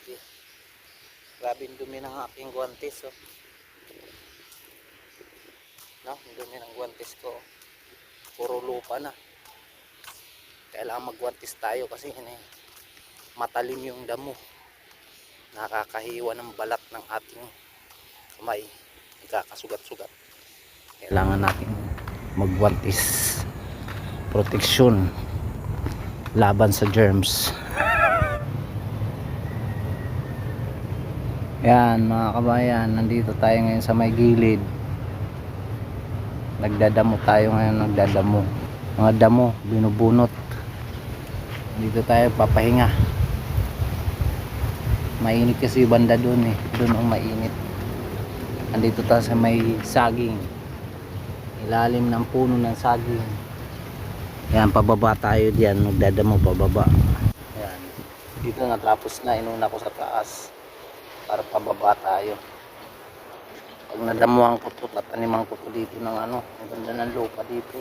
Grabe. Grabe yung dumi ng aking guwantes, oh. No, yung dumi ng guwantes ko. oh. Puro lupa na. Kailangan magwantes tayo kasi ini matalim yung damo. Nakakahiwa ng balat ng ating kamay. Nagkakasugat-sugat. Kailangan natin magwantes. Proteksyon laban sa germs. Yan mga kabayan, nandito tayo ngayon sa may gilid. Nagdadamo tayo ngayon, nagdadamo. Mga damo, binubunot. Dito tayo papahinga. Mainit kasi banda doon eh. Doon ang mainit. Nandito tayo sa may saging. Ilalim ng puno ng saging. Yan, pababa tayo diyan. Nagdadamo pababa. Yan. Dito natapos na. Inuna ko sa taas para pababa tayo. Pag nadamuhan ko to tataniman ko to dito ng ano ang ganda ng lupa dito.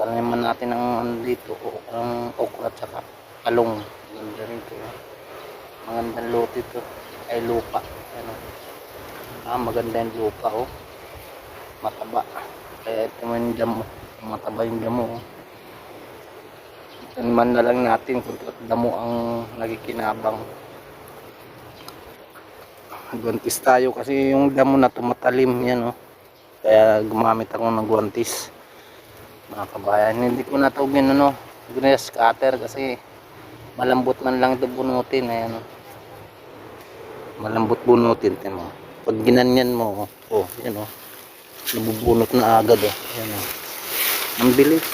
Taniman natin ng ano dito ang okra at saka kalong ganda rito magandang lote to ay lupa. Ano? Ah maganda yung lupa oh. Mataba. Kaya ito mo yung damo. Mataba yung damo oh. taniman na lang natin kung damo ang nagikinabang guwantis tayo kasi yung damo na tumatalim yan oh. kaya gumamit ako ng guwantis mga kabayan hindi ko na ito ano grass cutter kasi malambot man lang ito bunutin ayan oh. malambot bunutin tin mo. Pag ginanyan mo oh, yan oh. Nabubunot na agad oh. Yan oh. Ang bilis.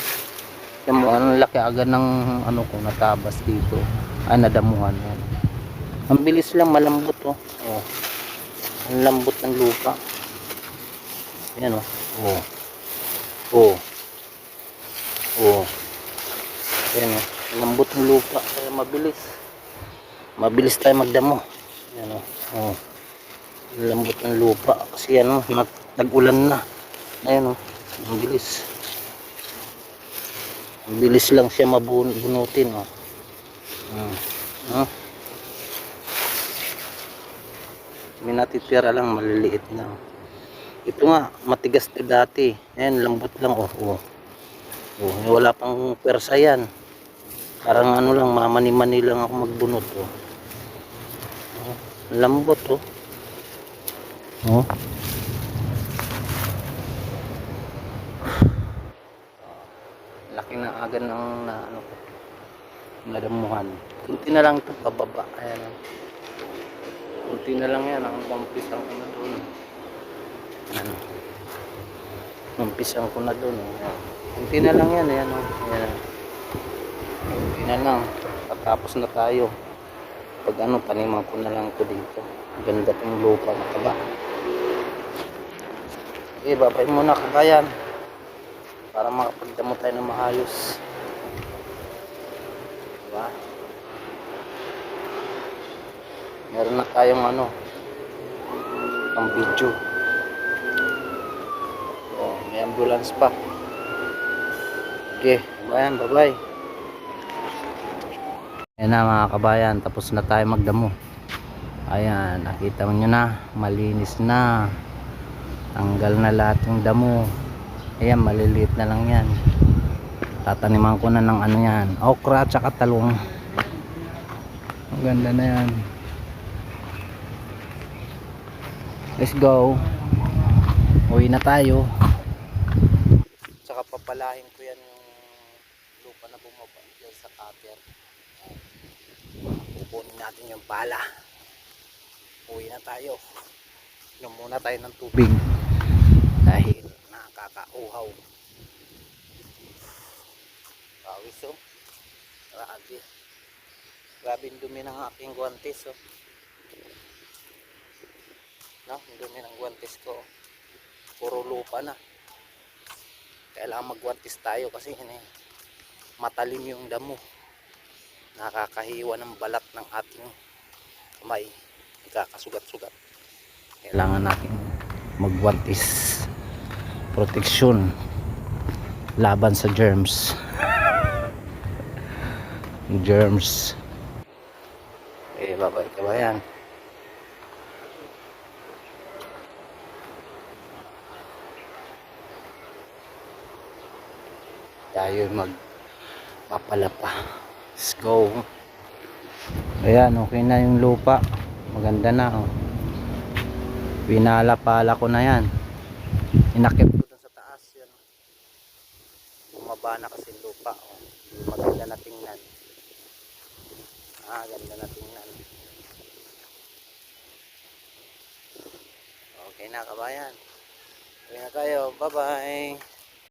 Yan mo ang laki agad ng ano ko natabas dito. Ay nadamuhan yan ang bilis lang malambot oh oh ang lambot ng lupa. Yan o. Oh. Oh. Oh. Yan o. Ang lambot ng lupa. Kaya mabilis. Mabilis tayo magdamo. Yan. Oh. Ang lambot ng lupa. Kasi ano, nag-ulan na. Ayan o. Ang bilis. Ang bilis lang siya mabunutin o. Hmm. Huh? May natitira lang maliliit na. Ito nga matigas to dati. Ayan lambot lang oh, oh. oh wala pang persa yan. Parang ano lang mamani-mani lang ako magbunot oh. oh lambot oh. Oh. Laki na agad ng na ano ko nadamuhan. Kunti na lang ito pababa ayan. Kunti na lang yan, ang pampisang ko na doon. Ano? Pampisang ko na doon. Oh. Kunti na lang yan, ayan. Oh. Ayan. Kunti na lang. Patapos na tayo. Pag ano, paniman ko na lang ko dito. Ganda tong lupa na taba. Okay, babay muna kabayan. Para makapagdamo tayo ng maayos. Meron na tayong ano ang video. Oh, may ambulance pa. Okay kabayan bye bye ayan na mga kabayan tapos na tayo magdamo. Ayan nakita mo na malinis na. Tanggal na lahat yung damo. Ayan maliliit na lang yan. Tataniman ko na ng ano yan okra at saka talong. Ang ganda na yan Let's go. Uwi na tayo. Tsaka papalahin ko yan yung lupa na bumaba dyan sa cutter. Pupunin natin yung pala. Uwi na tayo. Inom muna tayo ng tubig. Dahil nakakauhaw. Pawis oh. Grabe. Grabe yung dumi ng aking guwantes oh no? Ang dumi ng guwantes ko. Puro lupa na. Kailangan magguwantes tayo kasi ini matalim yung damo. Nakakahiwa ng balat ng ating kamay. Nagkakasugat-sugat kailangan natin magguwantes proteksyon laban sa germs. Germs. Eh bye kabayan. Tayo mag papalapa. Let's go. Ayan, okay na yung lupa. Maganda na. Oh. Pinala-pala ko na yan. Inakit ko dun sa taas yan. Bumaba na kasi lupa. Oh. Maganda na tingnan. Ah, ganda na tingnan. Okay na kabayan. Okay na tayo. Bye-bye.